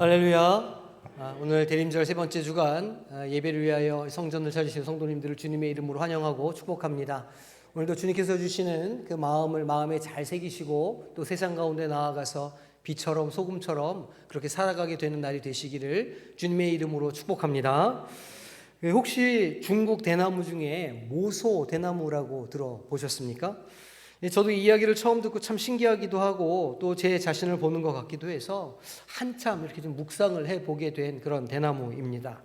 할렐루야. 아, 오늘 대림절 세 번째 주간 아, 예배를 위하여 성전을 찾으신 성도님들을 주님의 이름으로 환영하고 축복합니다. 오늘도 주님께서 주시는 그 마음을 마음에 잘 새기시고 또 세상 가운데 나아가서 비처럼 소금처럼 그렇게 살아가게 되는 날이 되시기를 주님의 이름으로 축복합니다. 그 혹시 중국 대나무 중에 모소 대나무라고 들어보셨습니까? 예, 저도 이 이야기를 처음 듣고 참 신기하기도 하고 또 제 자신을 보는 것 같기도 해서 한참 이렇게 좀 묵상을 해 보게 된 그런 대나무입니다.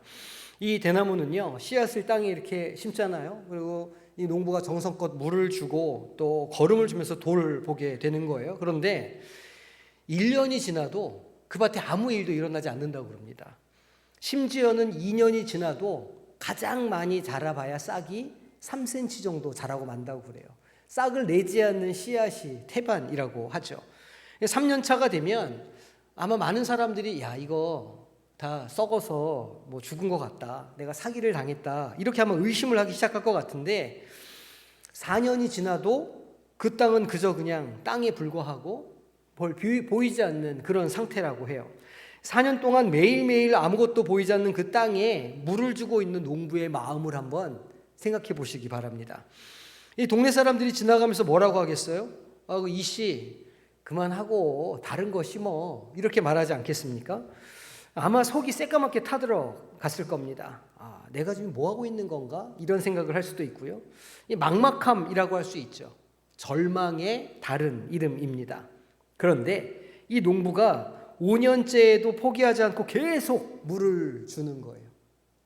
이 대나무는요 씨앗을 땅에 이렇게 심잖아요. 그리고 이 농부가 정성껏 물을 주고 또 거름을 주면서 돌을 보게 되는 거예요. 그런데 1년이 지나도 그 밭에 아무 일도 일어나지 않는다고 그럽니다. 심지어는 2년이 지나도 가장 많이 자라봐야 싹이 3cm 정도 자라고 만다고 그래요. 싹을 내지 않는 씨앗이 태반이라고 하죠. 3년 차가 되면 아마 많은 사람들이 야 이거 다 썩어서 뭐 죽은 것 같다. 내가 사기를 당했다. 이렇게 아마 의심을 하기 시작할 것 같은데 4년이 지나도 그 땅은 그저 그냥 땅에 불과하고 볼 보이지 않는 그런 상태라고 해요. 4년 동안 매일매일 아무것도 보이지 않는 그 땅에 물을 주고 있는 농부의 마음을 한번 생각해 보시기 바랍니다. 이 동네 사람들이 지나가면서 뭐라고 하겠어요? 아, 그 이씨 그만하고 다른 거 심어 이렇게 말하지 않겠습니까? 아마 속이 새까맣게 타들어 갔을 겁니다. 아, 내가 지금 뭐 하고 있는 건가? 이런 생각을 할 수도 있고요. 이 막막함이라고 할 수 있죠. 절망의 다른 이름입니다. 그런데 이 농부가 5년째에도 포기하지 않고 계속 물을 주는 거예요.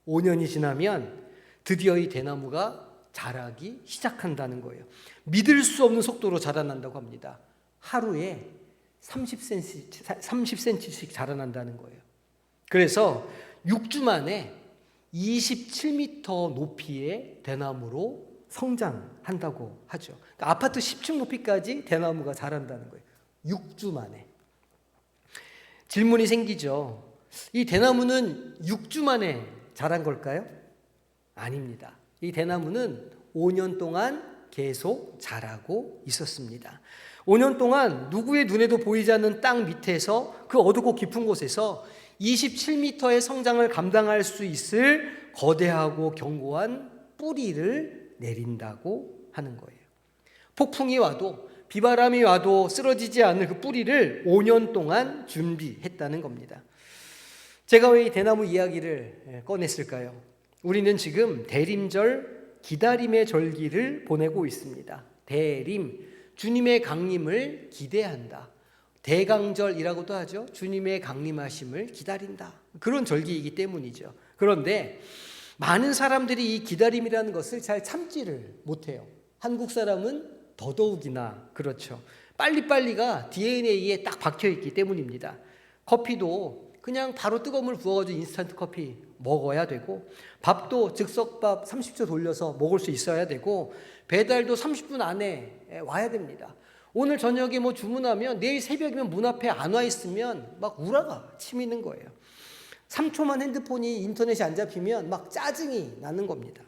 5년이 지나면 드디어 이 대나무가 자라기 시작한다는 거예요. 믿을 수 없는 속도로 자라난다고 합니다. 하루에 30cm, 30cm씩 자라난다는 거예요. 그래서 6주 만에 27m 높이의 대나무로 성장한다고 하죠. 그러니까 아파트 10층 높이까지 대나무가 자란다는 거예요. 6주 만에. 질문이 생기죠. 이 대나무는 6주 만에 자란 걸까요? 아닙니다. 이 대나무는 5년 동안 계속 자라고 있었습니다. 5년 동안 누구의 눈에도 보이지 않는 땅 밑에서 그 어둡고 깊은 곳에서 27m의 성장을 감당할 수 있을 거대하고 견고한 뿌리를 내린다고 하는 거예요. 폭풍이 와도 비바람이 와도 쓰러지지 않을 그 뿌리를 5년 동안 준비했다는 겁니다. 제가 왜 이 대나무 이야기를 꺼냈을까요? 우리는 지금 대림절 기다림의 절기를 보내고 있습니다. 대림, 주님의 강림을 기대한다. 대강절이라고도 하죠. 주님의 강림하심을 기다린다. 그런 절기이기 때문이죠. 그런데 많은 사람들이 이 기다림이라는 것을 잘 참지를 못해요. 한국 사람은 더더욱이나 그렇죠. 빨리빨리가 DNA에 딱 박혀 있기 때문입니다. 커피도 그냥 바로 뜨거운 물 부어가지고 인스턴트 커피 먹어야 되고 밥도 즉석밥 30초 돌려서 먹을 수 있어야 되고 배달도 30분 안에 와야 됩니다. 오늘 저녁에 뭐 주문하면 내일 새벽이면 문 앞에 안 와 있으면 막 우라가 치미는 거예요. 3초만 핸드폰이 인터넷이 안 잡히면 막 짜증이 나는 겁니다.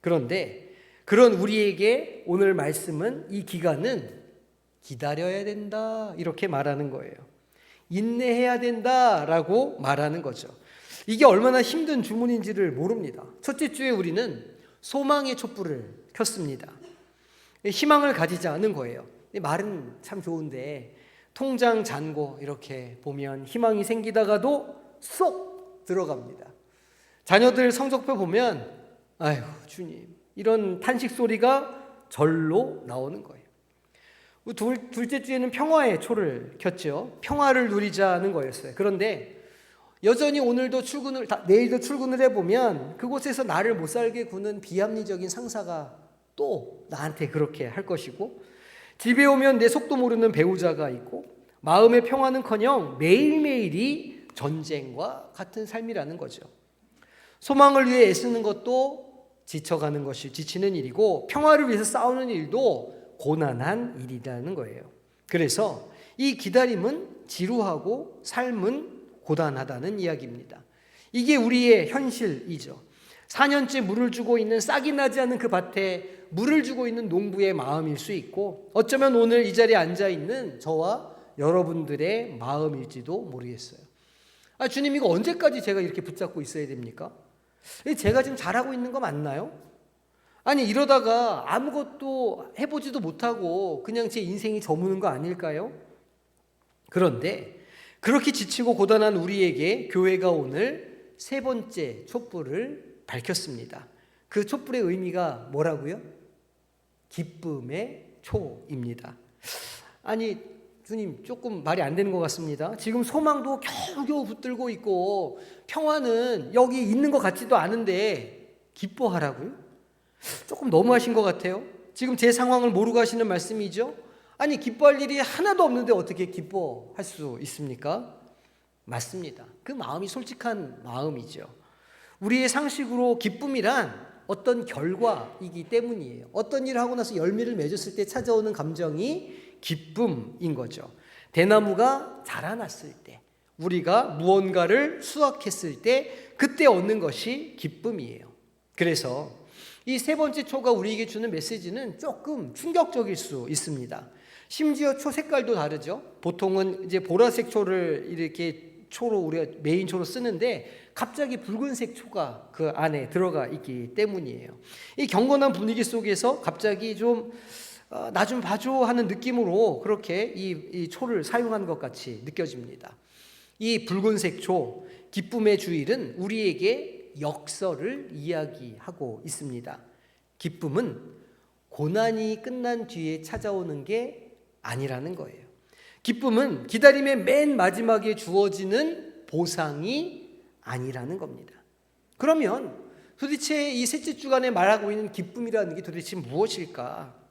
그런데 그런 우리에게 오늘 말씀은 이 기간은 기다려야 된다 이렇게 말하는 거예요. 인내해야 된다라고 말하는 거죠. 이게 얼마나 힘든 주문인지를 모릅니다. 첫째 주에 우리는 소망의 촛불을 켰습니다. 희망을 가지지 않은 거예요. 말은 참 좋은데 통장 잔고 이렇게 보면 희망이 생기다가도 쏙 들어갑니다. 자녀들 성적표 보면 아유 주님 이런 탄식 소리가 절로 나오는 거예요. 둘, 둘째 주에는 평화의 초를 켰죠. 평화를 누리자는 거였어요. 그런데 여전히 오늘도 출근을 내일도 출근을 해보면 그곳에서 나를 못 살게 구는 비합리적인 상사가 또 나한테 그렇게 할 것이고 집에 오면 내 속도 모르는 배우자가 있고 마음의 평화는커녕 매일매일이 전쟁과 같은 삶이라는 거죠. 소망을 위해 애쓰는 것도 지쳐가는 것이 지치는 일이고 평화를 위해서 싸우는 일도 고난한 일이라는 거예요. 그래서 이 기다림은 지루하고 삶은 고단하다는 이야기입니다. 이게 우리의 현실이죠. 4년째 물을 주고 있는 싹이 나지 않은 그 밭에 물을 주고 있는 농부의 마음일 수 있고 어쩌면 오늘 이 자리에 앉아 있는 저와 여러분들의 마음일지도 모르겠어요. 아, 주님 이거 언제까지 제가 이렇게 붙잡고 있어야 됩니까? 제가 지금 잘하고 있는 거 맞나요? 아니 이러다가 아무것도 해보지도 못하고 그냥 제 인생이 저무는 거 아닐까요? 그런데 그렇게 지치고 고단한 우리에게 교회가 오늘 세 번째 촛불을 밝혔습니다. 그 촛불의 의미가 뭐라고요? 기쁨의 초입니다. 아니 주님 조금 말이 안 되는 것 같습니다. 지금 소망도 겨우겨우 붙들고 있고 평화는 여기 있는 것 같지도 않은데 기뻐하라고요? 조금 너무하신 것 같아요. 지금 제 상황을 모르고 하시는 말씀이죠. 아니 기뻐할 일이 하나도 없는데 어떻게 기뻐할 수 있습니까? 맞습니다. 그 마음이 솔직한 마음이죠. 우리의 상식으로 기쁨이란 어떤 결과이기 때문이에요. 어떤 일을 하고 나서 열매를 맺었을 때 찾아오는 감정이 기쁨인 거죠. 대나무가 자라났을 때, 우리가 무언가를 수확했을 때, 그때 얻는 것이 기쁨이에요. 그래서 이 세 번째 초가 우리에게 주는 메시지는 조금 충격적일 수 있습니다. 심지어 초 색깔도 다르죠. 보통은 이제 보라색 초를 이렇게 초로 우리가 메인 초로 쓰는데 갑자기 붉은색 초가 그 안에 들어가 있기 때문이에요. 이 경건한 분위기 속에서 갑자기 좀 어, 나좀 봐줘 하는 느낌으로 그렇게 이, 이 초를 사용한 것 같이 느껴집니다. 이 붉은색 초, 기쁨의 주일은 우리에게 역설을 이야기하고 있습니다. 기쁨은 고난이 끝난 뒤에 찾아오는 게 아니라는 거예요. 기쁨은 기다림의 맨 마지막에 주어지는 보상이 아니라는 겁니다. 그러면 도대체 이 셋째 주간에 말하고 있는 기쁨이라는 게 도대체 무엇일까?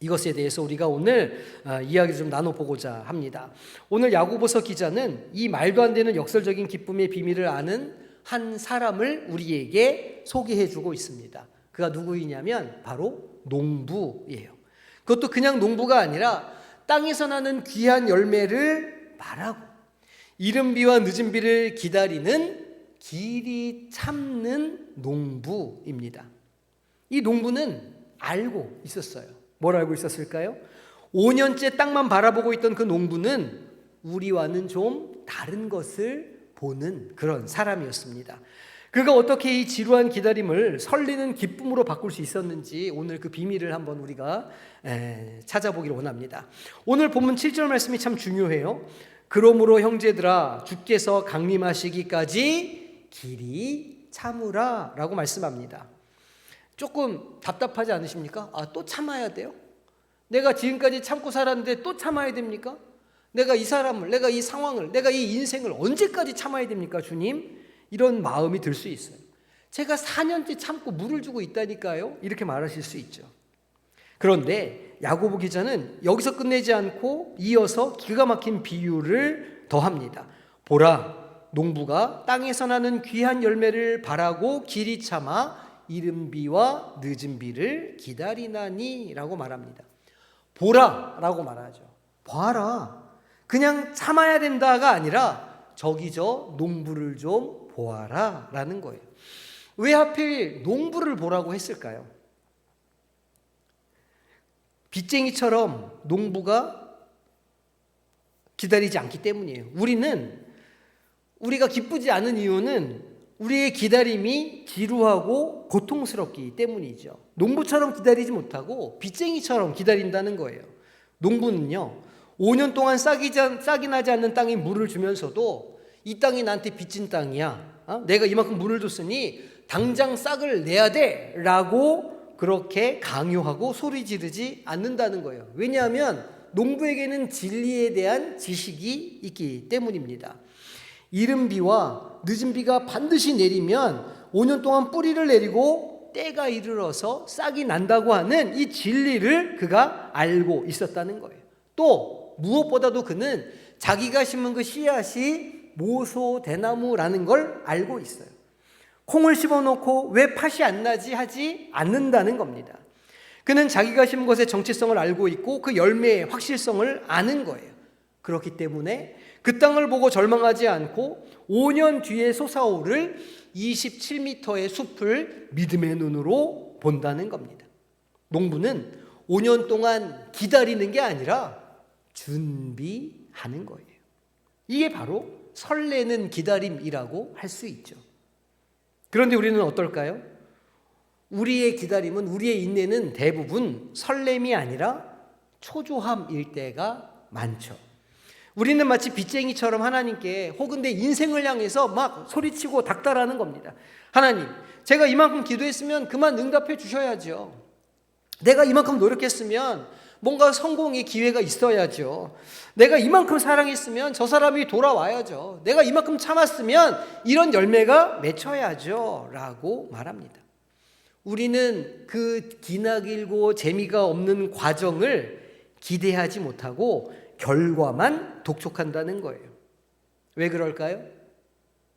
이것에 대해서 우리가 오늘 어, 이야기 좀 나눠보고자 합니다. 오늘 야고보서 기자는 이 말도 안 되는 역설적인 기쁨의 비밀을 아는 한 사람을 우리에게 소개해주고 있습니다. 그가 누구이냐면 바로 농부예요. 그것도 그냥 농부가 아니라 땅에서 나는 귀한 열매를 말하고 이른 비와 늦은 비를 기다리는 길이 참는 농부입니다. 이 농부는 알고 있었어요. 뭘 알고 있었을까요? 5년째 땅만 바라보고 있던 그 농부는 우리와는 좀 다른 것을 보는 그런 사람이었습니다. 그가 어떻게 이 지루한 기다림을 설리는 기쁨으로 바꿀 수 있었는지 오늘 그 비밀을 한번 우리가 찾아보기를 원합니다. 오늘 본문 7절 말씀이 참 중요해요. 그러므로 형제들아 주께서 강림하시기까지 길이 참으라라고 말씀합니다. 조금 답답하지 않으십니까? 아, 또 참아야 돼요? 내가 지금까지 참고 살았는데 또 참아야 됩니까? 내가 이 사람을, 내가 이 상황을, 내가 이 인생을 언제까지 참아야 됩니까, 주님? 이런 마음이 들 수 있어요. 제가 4년째 참고 물을 주고 있다니까요. 이렇게 말하실 수 있죠. 그런데 야고보 기자는 여기서 끝내지 않고 이어서 기가 막힌 비유를 더합니다. 보라, 농부가 땅에서 나는 귀한 열매를 바라고 길이 참아 이른 비와 늦은 비를 기다리나니라고 말합니다. 보라라고 말하죠. 봐라. 그냥 참아야 된다가 아니라 저기 저 농부를 좀 보아라 라는 거예요. 왜 하필 농부를 보라고 했을까요? 빚쟁이처럼 농부가 기다리지 않기 때문이에요. 우리는 우리가 기쁘지 않은 이유는 우리의 기다림이 지루하고 고통스럽기 때문이죠. 농부처럼 기다리지 못하고 빚쟁이처럼 기다린다는 거예요. 농부는요, 5년 동안 싹이, 싹이 나지 않는 땅에 물을 주면서도 이 땅이 나한테 빚진 땅이야. 어? 내가 이만큼 물을 줬으니 당장 싹을 내야 돼. 라고 그렇게 강요하고 소리 지르지 않는다는 거예요. 왜냐하면 농부에게는 진리에 대한 지식이 있기 때문입니다. 이른 비와 늦은 비가 반드시 내리면 5년 동안 뿌리를 내리고 때가 이르러서 싹이 난다고 하는 이 진리를 그가 알고 있었다는 거예요. 또 무엇보다도 그는 자기가 심은 그 씨앗이 모소 대나무라는 걸 알고 있어요. 콩을 심어 놓고 왜 팥이 안 나지 하지 않는다는 겁니다. 그는 자기가 심은 것의 정체성을 알고 있고 그 열매의 확실성을 아는 거예요. 그렇기 때문에 그 땅을 보고 절망하지 않고 5년 뒤에 솟아오를 27m의 숲을 믿음의 눈으로 본다는 겁니다. 농부는 5년 동안 기다리는 게 아니라 준비하는 거예요. 이게 바로 설레는 기다림이라고 할 수 있죠. 그런데 우리는 어떨까요? 우리의 기다림은 우리의 인내는 대부분 설렘이 아니라 초조함일 때가 많죠. 우리는 마치 빚쟁이처럼 하나님께 혹은 내 인생을 향해서 막 소리치고 닥달하는 겁니다. 하나님, 제가 이만큼 기도했으면 그만 응답해 주셔야죠. 내가 이만큼 노력했으면 뭔가 성공의 기회가 있어야죠. 내가 이만큼 사랑했으면 저 사람이 돌아와야죠. 내가 이만큼 참았으면 이런 열매가 맺혀야죠. 라고 말합니다. 우리는 그 기나길고 재미가 없는 과정을 기대하지 못하고 결과만 독촉한다는 거예요. 왜 그럴까요?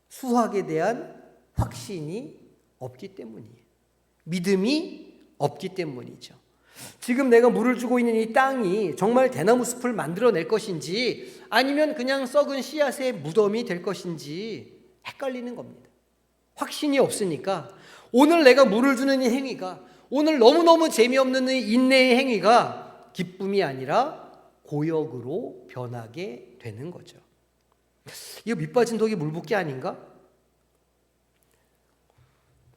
수학에 대한 확신이 없기 때문이에요. 믿음이 없기 때문이죠. 지금 내가 물을 주고 있는 이 땅이 정말 대나무 숲을 만들어낼 것인지 아니면 그냥 썩은 씨앗의 무덤이 될 것인지 헷갈리는 겁니다. 확신이 없으니까 오늘 내가 물을 주는 이 행위가 오늘 너무너무 재미없는 이 인내의 행위가 기쁨이 아니라 고역으로 변하게 되는 거죠. 이거 밑빠진 독이 물붓기 아닌가?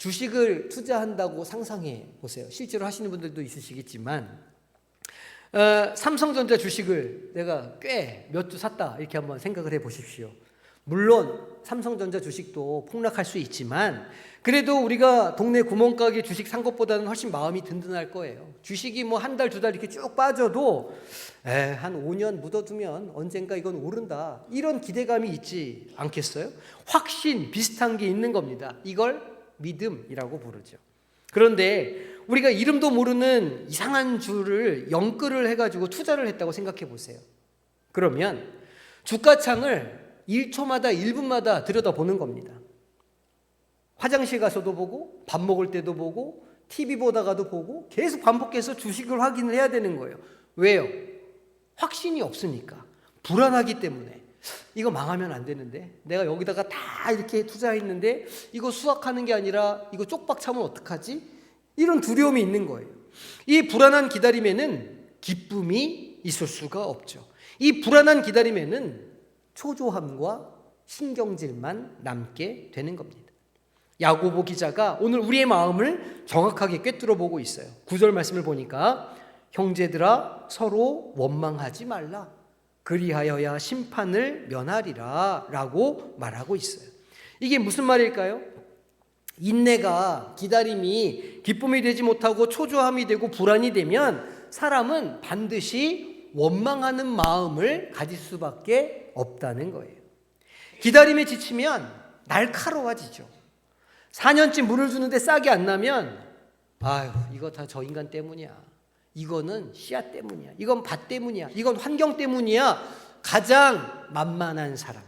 주식을 투자한다고 상상해 보세요. 실제로 하시는 분들도 있으시겠지만 어, 삼성전자 주식을 내가 꽤 몇 주 샀다 이렇게 한번 생각을 해 보십시오. 물론 삼성전자 주식도 폭락할 수 있지만 그래도 우리가 동네 구멍가게 주식 산 것보다는 훨씬 마음이 든든할 거예요. 주식이 뭐 한 달 두 달 이렇게 쭉 빠져도 에, 한 5년 묻어두면 언젠가 이건 오른다. 이런 기대감이 있지 않겠어요? 확신 비슷한 게 있는 겁니다. 이걸 믿음이라고 부르죠. 그런데 우리가 이름도 모르는 이상한 주를 영끌을 해가지고 투자를 했다고 생각해 보세요. 그러면 주가창을 1초마다 1분마다 들여다보는 겁니다. 화장실 가서도 보고 밥 먹을 때도 보고 TV 보다가도 보고 계속 반복해서 주식을 확인을 해야 되는 거예요. 왜요? 확신이 없으니까 불안하기 때문에 이거 망하면 안 되는데 내가 여기다가 다 이렇게 투자했는데 이거 수확하는 게 아니라 이거 쪽박 차면 어떡하지? 이런 두려움이 있는 거예요. 이 불안한 기다림에는 기쁨이 있을 수가 없죠. 이 불안한 기다림에는 초조함과 신경질만 남게 되는 겁니다. 야고보 기자가 오늘 우리의 마음을 정확하게 꿰뚫어 보고 있어요. 구절 말씀을 보니까 형제들아 서로 원망하지 말라. 그리하여야 심판을 면하리라 라고 말하고 있어요. 이게 무슨 말일까요? 인내가 기다림이 기쁨이 되지 못하고 초조함이 되고 불안이 되면 사람은 반드시 원망하는 마음을 가질 수밖에 없다는 거예요. 기다림에 지치면 날카로워지죠. 4년쯤 물을 주는데 싹이 안 나면 아유 이거 다 저 인간 때문이야. 이거는 씨앗 때문이야. 이건 밭 때문이야. 이건 환경 때문이야. 가장 만만한 사람.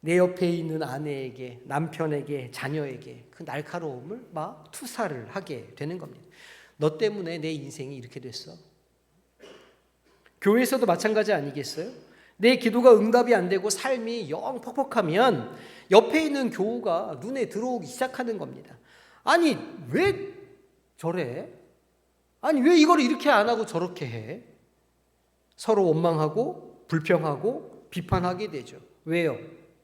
내 옆에 있는 아내에게, 남편에게, 자녀에게 그 날카로움을 막 투사를 하게 되는 겁니다. 너 때문에 내 인생이 이렇게 됐어. 교회에서도 마찬가지 아니겠어요? 내 기도가 응답이 안 되고 삶이 영 퍽퍽하면 옆에 있는 교우가 눈에 들어오기 시작하는 겁니다. 아니, 왜 저래? 아니, 왜 이걸 이렇게 안 하고 저렇게 해? 서로 원망하고 불평하고 비판하게 되죠. 왜요?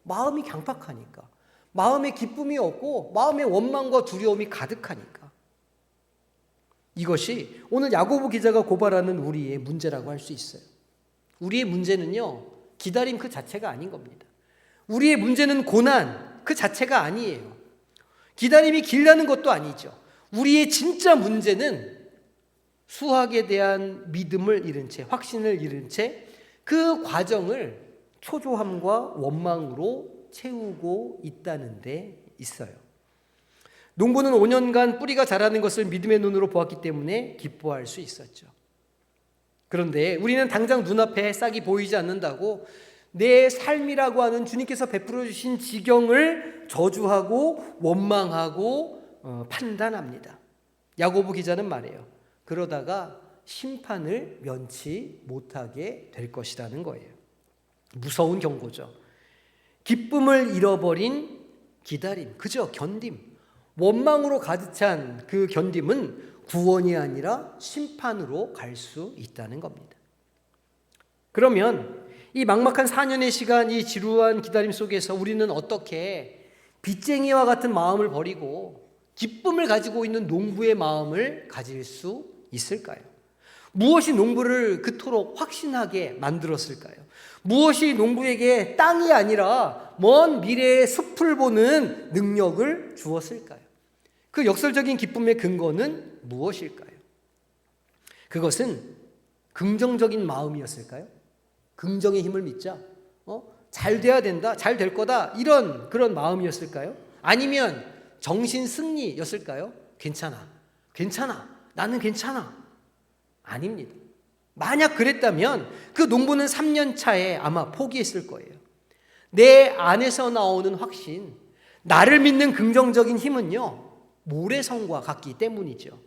마음이 강팍하니까. 마음에 기쁨이 없고 마음에 원망과 두려움이 가득하니까. 이것이 오늘 야고보 기자가 고발하는 우리의 문제라고 할 수 있어요. 우리의 문제는요, 기다림 그 자체가 아닌 겁니다. 우리의 문제는 고난 그 자체가 아니에요. 기다림이 길다는 것도 아니죠. 우리의 진짜 문제는 수학에 대한 믿음을 잃은 채, 확신을 잃은 채 그 과정을 초조함과 원망으로 채우고 있다는 데 있어요. 농부는 5년간 뿌리가 자라는 것을 믿음의 눈으로 보았기 때문에 기뻐할 수 있었죠. 그런데 우리는 당장 눈앞에 싹이 보이지 않는다고 내 삶이라고 하는 주님께서 베풀어 주신 지경을 저주하고 원망하고 어, 판단합니다. 야고보 기자는 말해요. 그러다가 심판을 면치 못하게 될 것이라는 거예요. 무서운 경고죠. 기쁨을 잃어버린 기다림, 그저 견딤, 원망으로 가득 찬 그 견딤은 구원이 아니라 심판으로 갈 수 있다는 겁니다. 그러면 이 막막한 4년의 시간, 이 지루한 기다림 속에서 우리는 어떻게 빚쟁이와 같은 마음을 버리고 기쁨을 가지고 있는 농부의 마음을 가질 수 있을까요? 무엇이 농부를 그토록 확신하게 만들었을까요? 무엇이 농부에게 땅이 아니라 먼 미래의 숲을 보는 능력을 주었을까요? 그 역설적인 기쁨의 근거는 무엇일까요? 그것은 긍정적인 마음이었을까요? 긍정의 힘을 믿자. 어? 잘 돼야 된다. 잘 될 거다. 이런 그런 마음이었을까요? 아니면 정신 승리였을까요? 괜찮아. 괜찮아. 나는 괜찮아. 아닙니다. 만약 그랬다면 그 농부는 3년 차에 아마 포기했을 거예요. 내 안에서 나오는 확신, 나를 믿는 긍정적인 힘은요, 모래성과 같기 때문이죠.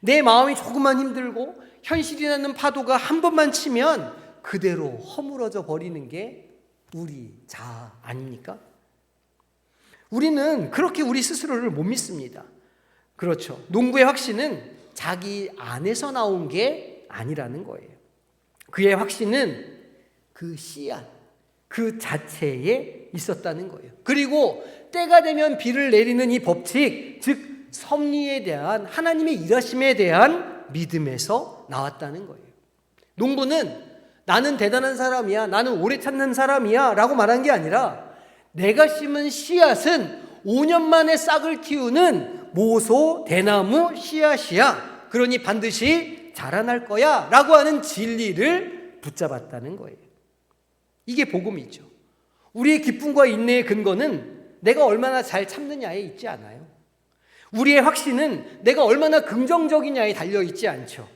내 마음이 조금만 힘들고 현실이라는 파도가 한 번만 치면 그대로 허물어져 버리는 게 우리 자 아닙니까? 우리는 그렇게 우리 스스로를 못 믿습니다. 그렇죠. 농부의 확신은 자기 안에서 나온 게 아니라는 거예요. 그의 확신은 그 씨앗, 그 자체에 있었다는 거예요. 그리고 때가 되면 비를 내리는 이 법칙, 즉 섭리에 대한 하나님의 일하심에 대한 믿음에서 나왔다는 거예요. 농부는 나는 대단한 사람이야, 나는 오래 찾는 사람이야 라고 말한 게 아니라 내가 심은 씨앗은 5년 만에 싹을 틔우는 모소 대나무 씨앗이야. 그러니 반드시 자라날 거야. 라고 하는 진리를 붙잡았다는 거예요. 이게 복음이죠. 우리의 기쁨과 인내의 근거는 내가 얼마나 잘 참느냐에 있지 않아요. 우리의 확신은 내가 얼마나 긍정적이냐에 달려 있지 않죠.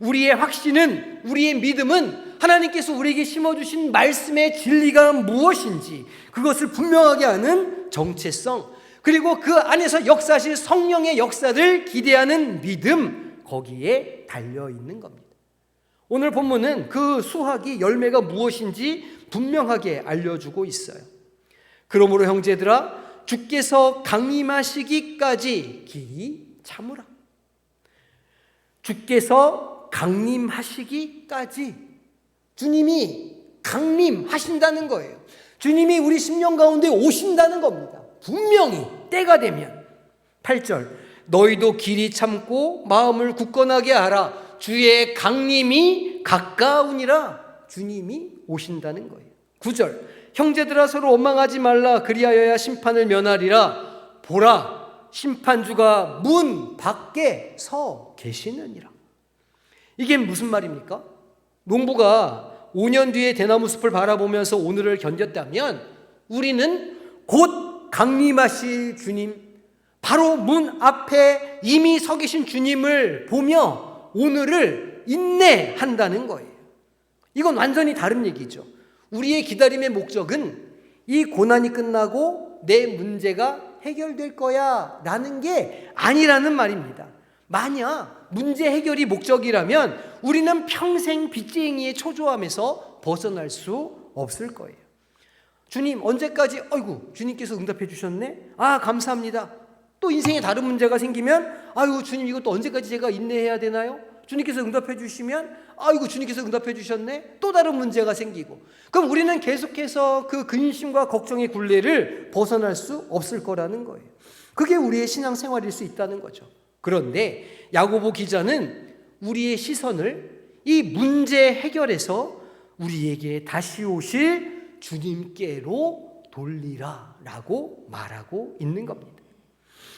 우리의 확신은, 우리의 믿음은 하나님께서 우리에게 심어주신 말씀의 진리가 무엇인지 그것을 분명하게 하는 정체성, 그리고 그 안에서 역사하실 성령의 역사를 기대하는 믿음, 거기에 달려 있는 겁니다. 오늘 본문은 그 수학이 열매가 무엇인지 분명하게 알려주고 있어요. 그러므로 형제들아, 주께서 강림하시기까지 길이 참으라. 주께서 강림하시기까지 주님이 강림하신다는 거예요. 주님이 우리 심령 가운데 오신다는 겁니다. 분명히 때가 되면. 8절. 너희도 길이 참고 마음을 굳건하게 하라. 주의 강림이 가까우니라. 주님이 오신다는 거예요. 9절. 형제들아 서로 원망하지 말라. 그리하여야 심판을 면하리라. 보라 심판주가 문 밖에 서 계시느니라. 이게 무슨 말입니까? 농부가 5년 뒤에 대나무 숲을 바라보면서 오늘을 견뎠다면 우리는 곧 강림하실 주님, 바로 문 앞에 이미 서 계신 주님을 보며 오늘을 인내한다는 거예요. 이건 완전히 다른 얘기죠. 우리의 기다림의 목적은 이 고난이 끝나고 내 문제가 해결될 거야 라는 게 아니라는 말입니다. 만약 문제 해결이 목적이라면 우리는 평생 빚쟁이의 초조함에서 벗어날 수 없을 거예요. 주님, 언제까지, 아이고, 주님께서 응답해 주셨네? 아, 감사합니다. 또 인생에 다른 문제가 생기면, 아이고, 주님, 이것도 언제까지 제가 인내해야 되나요? 주님께서 응답해 주시면, 아이고, 주님께서 응답해 주셨네? 또 다른 문제가 생기고. 그럼 우리는 계속해서 그 근심과 걱정의 굴레를 벗어날 수 없을 거라는 거예요. 그게 우리의 신앙 생활일 수 있다는 거죠. 그런데 야고보 기자는 우리의 시선을 이 문제 해결에서 우리에게 다시 오실 주님께로 돌리라 라고 말하고 있는 겁니다.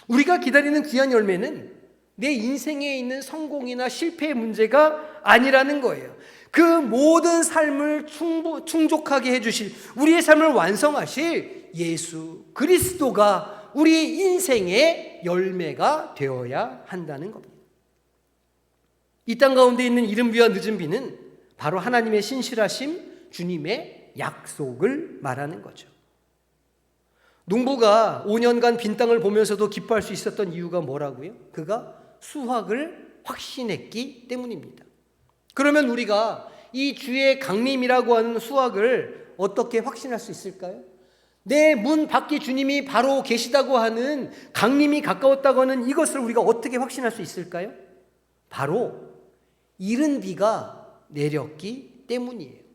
우리가 기다리는 귀한 열매는 내 인생에 있는 성공이나 실패의 문제가 아니라는 거예요. 그 모든 삶을 충부, 충족하게 해주실, 우리의 삶을 완성하실 예수 그리스도가 우리 인생의 열매가 되어야 한다는 겁니다. 이 땅 가운데 있는 이른 비와 늦은 비는 바로 하나님의 신실하심, 주님의 약속을 말하는 거죠. 농부가 5년간 빈 땅을 보면서도 기뻐할 수 있었던 이유가 뭐라고요? 그가 수확을 확신했기 때문입니다. 그러면 우리가 이 주의 강림이라고 하는 수확을 어떻게 확신할 수 있을까요? 내 문 밖에 주님이 바로 계시다고 하는 강림이 가까웠다고 하는 이것을 우리가 어떻게 확신할 수 있을까요? 바로 이른 비가 내렸기 때문이에요.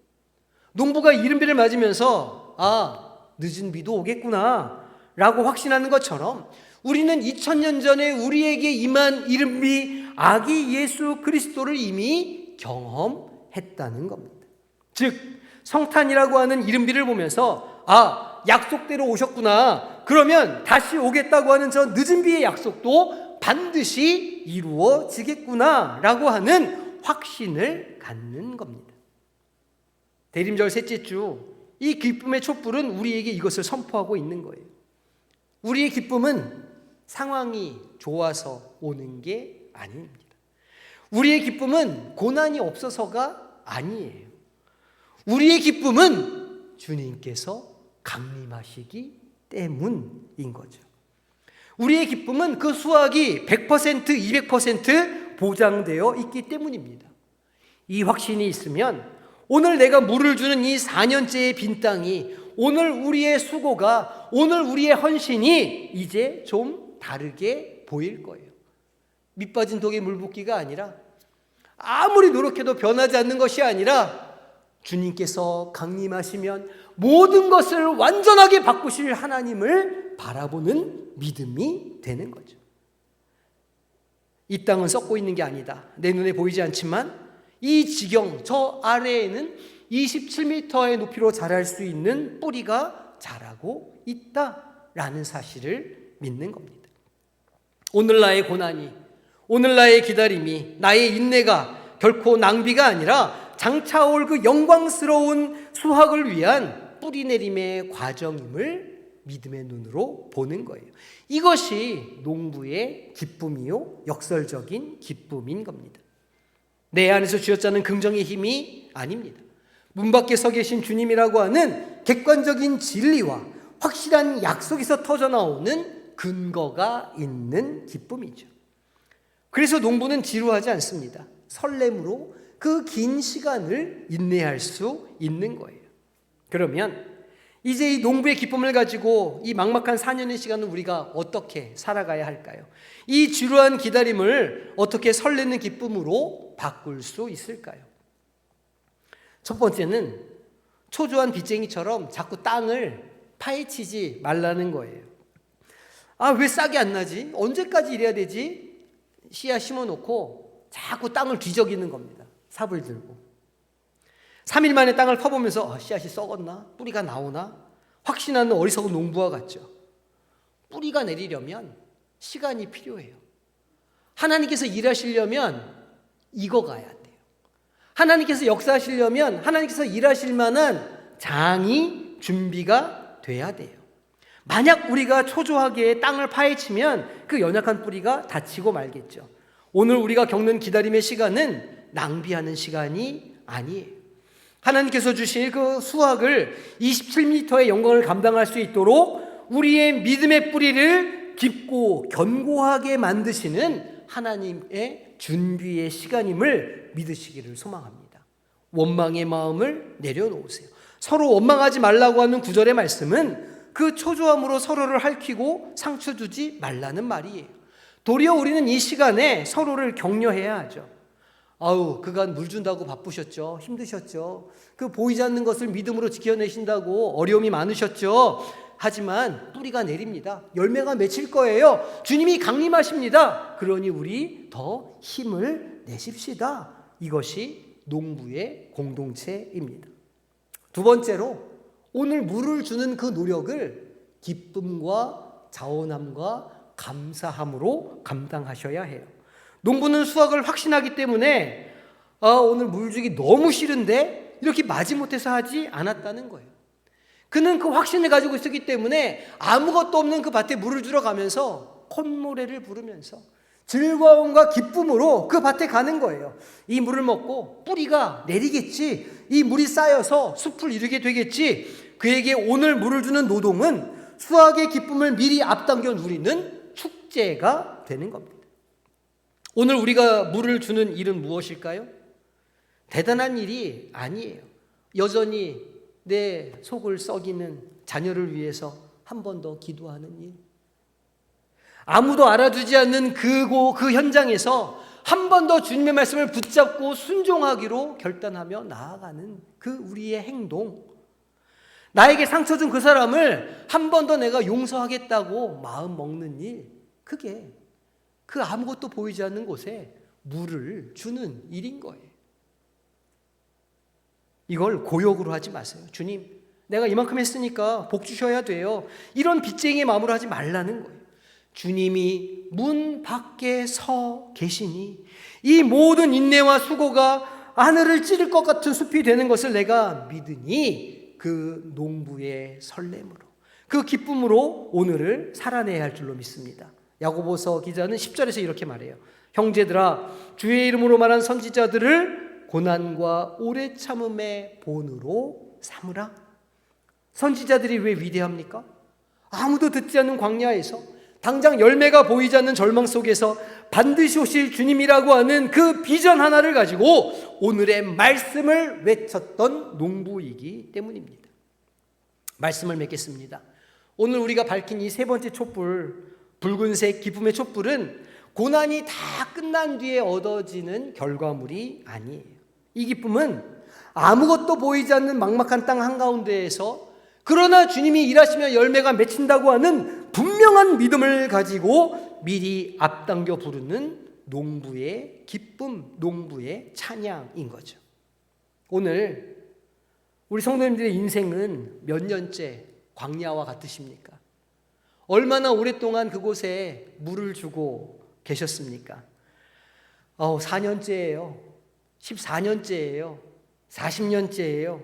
농부가 이른비를 맞으면서 아, 늦은 비도 오겠구나 라고 확신하는 것처럼 우리는 2000년 전에 우리에게 임한 이른비 아기 예수 그리스도를 이미 경험했다는 겁니다. 즉 성탄이라고 하는 이른비를 보면서 아, 약속대로 오셨구나. 그러면 다시 오겠다고 하는 저 늦은 비의 약속도 반드시 이루어지겠구나 라고 하는 확신을 갖는 겁니다. 대림절 셋째 주, 이 기쁨의 촛불은 우리에게 이것을 선포하고 있는 거예요. 우리의 기쁨은 상황이 좋아서 오는 게 아닙니다. 우리의 기쁨은 고난이 없어서가 아니에요. 우리의 기쁨은 주님께서 강림하시기 때문인 거죠. 우리의 기쁨은 그 수확이 100% 200% 보장되어 있기 때문입니다. 이 확신이 있으면 오늘 내가 물을 주는 이 4년째의 빈 땅이 오늘 우리의 수고가 오늘 우리의 헌신이 이제 좀 다르게 보일 거예요. 밑빠진 독에 물 붓기가 아니라 아무리 노력해도 변하지 않는 것이 아니라 주님께서 강림하시면 모든 것을 완전하게 바꾸실 하나님을 바라보는 믿음이 되는 거죠. 이 땅은 썩고 있는 게 아니다. 내 눈에 보이지 않지만 이 지경 저 아래에는 27m의 높이로 자랄 수 있는 뿌리가 자라고 있다라는 사실을 믿는 겁니다. 오늘 나의 고난이 오늘 나의 기다림이 나의 인내가 결코 낭비가 아니라 장차 올 그 영광스러운 수확을 위한 뿌리 내림의 과정임을 믿음의 눈으로 보는 거예요. 이것이 농부의 기쁨이요 역설적인 기쁨인 겁니다. 내 안에서 쥐어짜는 긍정의 힘이 아닙니다. 문 밖에 서 계신 주님이라고 하는 객관적인 진리와 확실한 약속에서 터져 나오는 근거가 있는 기쁨이죠. 그래서 농부는 지루하지 않습니다. 설렘으로 그 긴 시간을 인내할 수 있는 거예요. 그러면 이제 이 농부의 기쁨을 가지고 이 막막한 4년의 시간을 우리가 어떻게 살아가야 할까요? 이 지루한 기다림을 어떻게 설레는 기쁨으로 바꿀 수 있을까요? 첫 번째는 초조한 빚쟁이처럼 자꾸 땅을 파헤치지 말라는 거예요. 아, 왜 싹이 안 나지? 언제까지 이래야 되지? 씨앗 심어 놓고 자꾸 땅을 뒤적이는 겁니다. 삽을 들고. 3일 만에 땅을 퍼보면서 아, 씨앗이 썩었나? 뿌리가 나오나? 확신하는 어리석은 농부와 같죠. 뿌리가 내리려면 시간이 필요해요. 하나님께서 일하시려면 익어가야 돼요. 하나님께서 역사하시려면 하나님께서 일하실 만한 장이 준비가 돼야 돼요. 만약 우리가 초조하게 땅을 파헤치면 그 연약한 뿌리가 다치고 말겠죠. 오늘 우리가 겪는 기다림의 시간은 낭비하는 시간이 아니에요. 하나님께서 주실 그 수확을 27m의 영광을 감당할 수 있도록 우리의 믿음의 뿌리를 깊고 견고하게 만드시는 하나님의 준비의 시간임을 믿으시기를 소망합니다. 원망의 마음을 내려놓으세요. 서로 원망하지 말라고 하는 구절의 말씀은 그 초조함으로 서로를 핥히고 상처 주지 말라는 말이에요. 도리어 우리는 이 시간에 서로를 격려해야 하죠. 아우, 그간 물 준다고 바쁘셨죠. 힘드셨죠. 그 보이지 않는 것을 믿음으로 지켜내신다고 어려움이 많으셨죠. 하지만 뿌리가 내립니다. 열매가 맺힐 거예요. 주님이 강림하십니다. 그러니 우리 더 힘을 내십시다. 이것이 농부의 공동체입니다. 두 번째로 오늘 물을 주는 그 노력을 기쁨과 자원함과 감사함으로 감당하셔야 해요. 농부는 수확을 확신하기 때문에 아, 오늘 물 주기 너무 싫은데 이렇게 마지못해서 하지 않았다는 거예요. 그는 그 확신을 가지고 있었기 때문에 아무것도 없는 그 밭에 물을 주러 가면서 콧노래를 부르면서 즐거움과 기쁨으로 그 밭에 가는 거예요. 이 물을 먹고 뿌리가 내리겠지. 이 물이 쌓여서 숲을 이루게 되겠지. 그에게 오늘 물을 주는 노동은 수확의 기쁨을 미리 앞당겨 누리는 축제가 되는 겁니다. 오늘 우리가 물을 주는 일은 무엇일까요? 대단한 일이 아니에요. 여전히 내 속을 썩이는 자녀를 위해서 한 번 더 기도하는 일. 아무도 알아주지 않는 그고 그 현장에서 한 번 더 주님의 말씀을 붙잡고 순종하기로 결단하며 나아가는 그 우리의 행동. 나에게 상처 준 그 사람을 한 번 더 내가 용서하겠다고 마음 먹는 일. 그게 그 아무것도 보이지 않는 곳에 물을 주는 일인 거예요. 이걸 고역으로 하지 마세요. 주님, 내가 이만큼 했으니까 복 주셔야 돼요. 이런 빚쟁이의 마음으로 하지 말라는 거예요. 주님이 문 밖에 서 계시니 이 모든 인내와 수고가 하늘을 찌를 것 같은 숲이 되는 것을 내가 믿으니 그 농부의 설렘으로 그 기쁨으로 오늘을 살아내야 할 줄로 믿습니다. 야고보서 기자는 10절에서 이렇게 말해요. 형제들아 주의 이름으로 말한 선지자들을 고난과 오래 참음의 본으로 삼으라. 선지자들이 왜 위대합니까? 아무도 듣지 않는 광야에서 당장 열매가 보이지 않는 절망 속에서 반드시 오실 주님이라고 하는 그 비전 하나를 가지고 오늘의 말씀을 외쳤던 농부이기 때문입니다. 말씀을 맺겠습니다. 오늘 우리가 밝힌 이 세 번째 촛불, 붉은색 기쁨의 촛불은 고난이 다 끝난 뒤에 얻어지는 결과물이 아니에요. 이 기쁨은 아무것도 보이지 않는 막막한 땅 한가운데에서 그러나 주님이 일하시며 열매가 맺힌다고 하는 분명한 믿음을 가지고 미리 앞당겨 부르는 농부의 기쁨, 농부의 찬양인 거죠. 오늘 우리 성도님들의 인생은 몇 년째 광야와 같으십니까? 얼마나 오랫동안 그곳에 물을 주고 계셨습니까? 어, 4년째예요. 14년째예요. 40년째예요.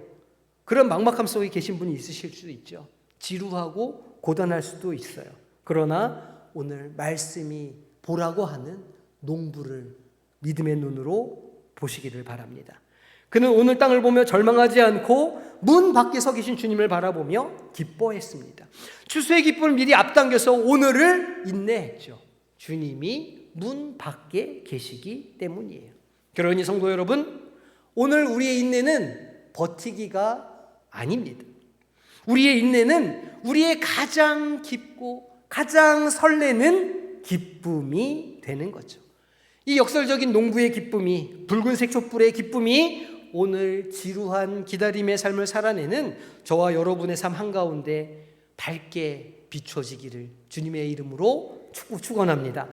그런 막막함 속에 계신 분이 있으실 수도 있죠. 지루하고 고단할 수도 있어요. 그러나 오늘 말씀이 보라고 하는 농부를 믿음의 눈으로 보시기를 바랍니다. 그는 오늘 땅을 보며 절망하지 않고 문 밖에 서 계신 주님을 바라보며 기뻐했습니다. 추수의 기쁨을 미리 앞당겨서 오늘을 인내했죠. 주님이 문 밖에 계시기 때문이에요. 그러니 성도 여러분, 오늘 우리의 인내는 버티기가 아닙니다. 우리의 인내는 우리의 가장 깊고 가장 설레는 기쁨이 되는 거죠. 이 역설적인 농부의 기쁨이 붉은색 촛불의 기쁨이 오늘 지루한 기다림의 삶을 살아내는 저와 여러분의 삶 한가운데 밝게 비춰지기를 주님의 이름으로 축원합니다.